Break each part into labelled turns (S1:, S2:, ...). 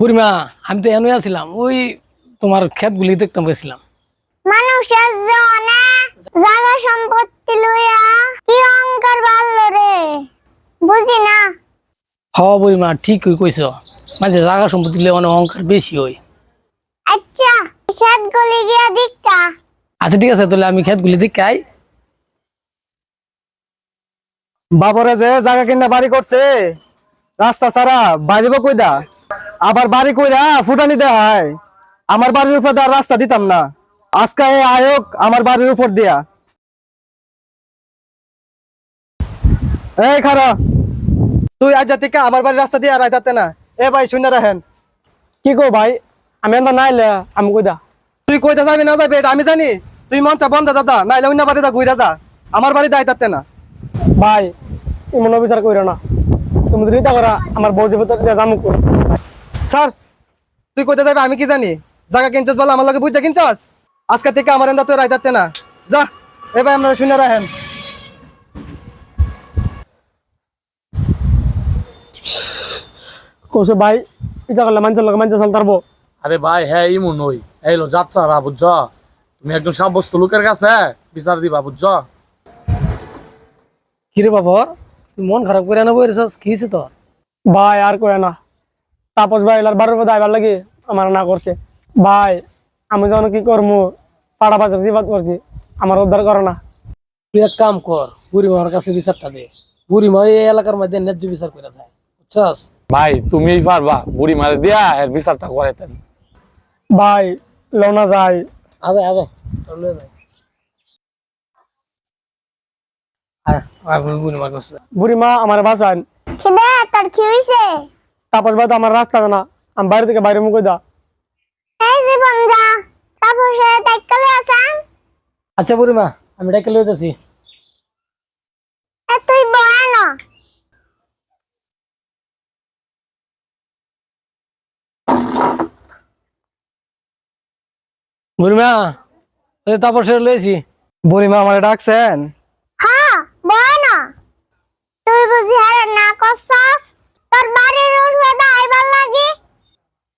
S1: বুড়িমা আমি তো এনে আছিলাম ওই তোমার ক্ষেতগুলি দেখতাম গেছিলাম।
S2: মানুষের জনে জায়গা সম্পত্তি লইয়া কি অঙ্কার বাড়লো রে? বুঝি না।
S1: হ বুড়িমা ঠিকই কইছ। মাঝে জায়গা সম্পত্তি লে অনেক অহংকার বেশি হয়।
S2: আচ্ছা খেত গলি গিয়া দিক্কা
S1: আচ্ছা ঠিক আছে তাহলে আমি ক্ষেতগুলি দেখাই
S3: বাবরে যে জায়গা কিনা বাড়ি করছে রাস্তা ছাড়া বাড়িব কইদা আবার বাড়ি কইরা ফুটানি হয়। আমার বাড়ির উপর দেওয়ার রাস্তা দিতাম না। আজকে আয়োগ আমার বাড়ির উপর দিয়া। এই খারা তুই আজ থেকে আমার বাড়ির রাস্তা দিয়া রাইতাতে না। এ ভাই শূন্য রাখেন।
S4: কি কো ভাই? আমি এন্দা নাইলে আমি কইদা
S3: তুই কইতে যাবি না যাবি এটা আমি জানি। তুই মঞ্চা বন্ধ দাদা নাইলে অন্য বাড়িতে ঘুরে যা। আমার বাড়ি দায়িত্বে না।
S4: ভাই এমন বিচার কইরো না। তুমি যদি করা আমার বউ জীবিত জামু কো
S3: স্যার তুই কোথায় যাবি আমি কি জানি? জায়গা কিনছস বলে আমার লগে বুঝা কিনছস? আজকে থেকে আমার এন্দা তুই রাইতাতে না। যা এ ভাই আমরা শুনে রাখেন।
S4: কোসে ভাই ইতা করলে মানুষের লগে মানুষ চল তারবো
S5: আরে ভাই হ্যাঁ ইমন ওই। এই লো যাচ্ছারা বুঝছ? তুমি একজন সাব্যস্ত লোকের কাছে বিচার দিবা বুঝছ?
S1: কিরে তুই মন খারাপ করে না বইরেছস? কি হয়েছে তোর?
S4: ভাই আর কয় না। তাপস ভাই এলার বারোর পর আইবার লাগে আমার না করছে। ভাই আমি যখন কি করমু? পাড়া বাজার জিবাদ করছি আমার উদ্ধার করে না।
S1: তুই এক কাম কর বুড়িমার কাছে বিচারটা দে। বুড়িমা এই এলাকার মধ্যে ন্যায্য বিচার করে দেয় বুঝছস?
S5: ভাই তুমি পারবা বুড়ি মারে দিয়া এর বিচারটা করাইতেন
S4: ভাই লওনা যায়
S1: আজে আজে
S4: বুড়ি মা আমার বাসান
S2: তোর কি হইছে?
S4: তাপস ভাই তো আমার রাস্তা না আমি বাইরে থেকে বাইরে মুখ দা
S2: এই জীবন যা
S1: আচ্ছা বুড়িমা আমি ডেকে লইতেছি
S2: এ তুই বয় না।
S1: বুড়িমা লইছি
S3: বুড়িমা আমার ডাকছেন?
S2: হ্যাঁ বয় না। তুই বুঝি না করছস? তোর বাড়ির দা আইবার লাগি?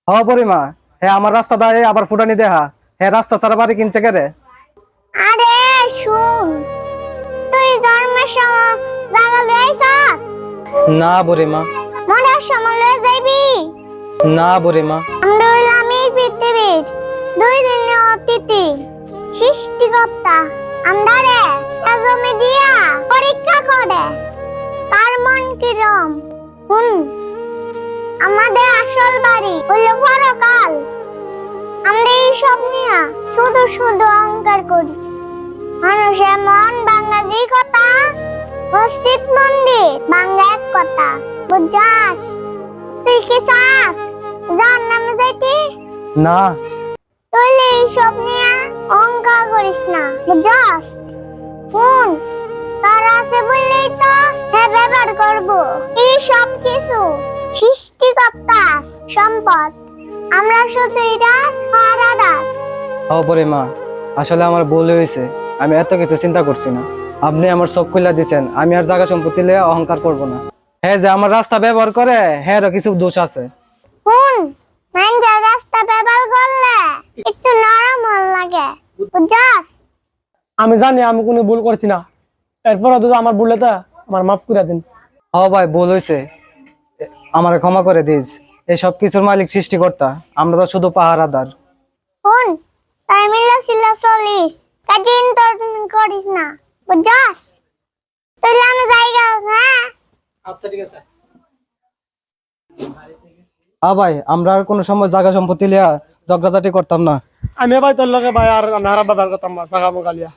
S3: হ বুড়িমা হে আমার রাস্তা দায় আবার ফুটানি দেহা। হে রাস্তা ছাড়া বাড়ি কিনছে কে রে?
S2: আরে শুন। তুই জন্মের সময় জায়গা লইছ
S3: না বুড়িমা
S2: মরার সময় লয়ে যাইবি?
S3: না
S2: আমরা হইলাম এই পৃথিবীর দুই দিনের অতিথি সৃষ্টিকর্তা আমরারে জমি দিয়া পরীক্ষা করে। কার মন কিরম? হুন আমাদের আসল বাড়ি হইল পরকাল। আমরা এই সব নিয়ে শুধু শুধু অহংকার করি। মানুষের মন বাংলা যে কথা মসজিদ মন্দির বাংলা এক কথা বুঝাস তুই কি চাস? যার নামে যাইতে
S3: না।
S2: তুইলে এইসব নিয়ে অহংকার করিস না বুঝাস এই সব কিছু। সৃষ্টিকর্তা সম্পদ। আমরা শুধু এটা
S3: হ বুড়িমা আসলে আমার ভুল হয়েছে। আমি এত কিছু চিন্তা করছি না। আপনি আমার চোখ খুলে দিছেন। আমি আর জায়গা সম্পত্তি লিয়ে অহংকার করব না। হ্যাঁ যে আমার রাস্তা ব্যবহার করে হ্যাঁ কিছু দোষ আছে।
S2: রাস্তা ব্যবহার করলে একটু নরম লাগে। বুঝাস
S4: আমি জানি আমি কোনো ভুল করছি না। এরপর আমার ভুলে তা আমার মাফ করে দিন।
S3: হ ভাই ভুল হয়েছে আমার ক্ষমা করে দিস। এই সব কিছুর মালিক সৃষ্টিকর্তা আমরা তো শুধু পাহারাদার।
S2: শুন তাই মিলে ছিল চল্লিশ কাজে তোর করিস না বুঝাস তাহলে আমি জায়গা হ্যাঁ?
S1: আচ্ছা ঠিক আছে।
S3: হ্যাঁ ভাই আমরা আর কোনো সময় জায়গা সম্পত্তি লিয়া ঝগড়াঝাটি করতাম না।
S4: আমি ভাই তোর লগে ভাই আর হারা ব্যবহার করতাম না সাগা মোকালিয়া